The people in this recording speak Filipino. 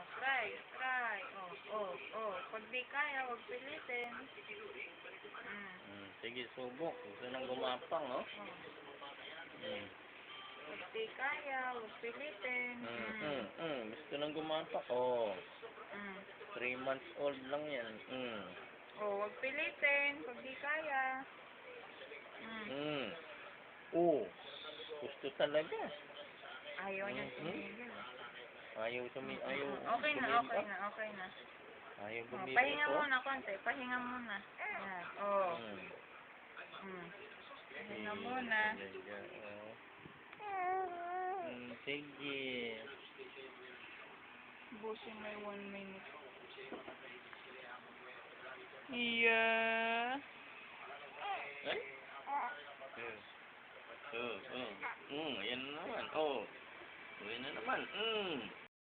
Oh, try, try. Oh, oh, oh. Pag di kaya, huwag pilitin. Mm. Mm, sige, subok. Gusto nang gumapang, no? Oh. Mm. Pag di kaya, huwag pilitin. Mm, Mm. mm, mm. Gusto nang gumapak. Oh, Mm. three months old lang yan. Mm. Oh, huwag pilitin. Pag di kaya. Mm. Mm. Oh, gusto talaga. Ayaw niya tumigil. Ayaw tumi, ayaw Mm, Okay na, okay na, okay na. Ayaw Oh, bumibak pahinga muna konti. Pahinga muna. Yan. Oh. Mm. Mm. Pahinga Eh, muna. talaga, oh. Mm, sige. Busin may one minute. Yeah. Ay? Oh, oh, oh. Mm, yan na naman. Oh. Uwi na naman. Mm.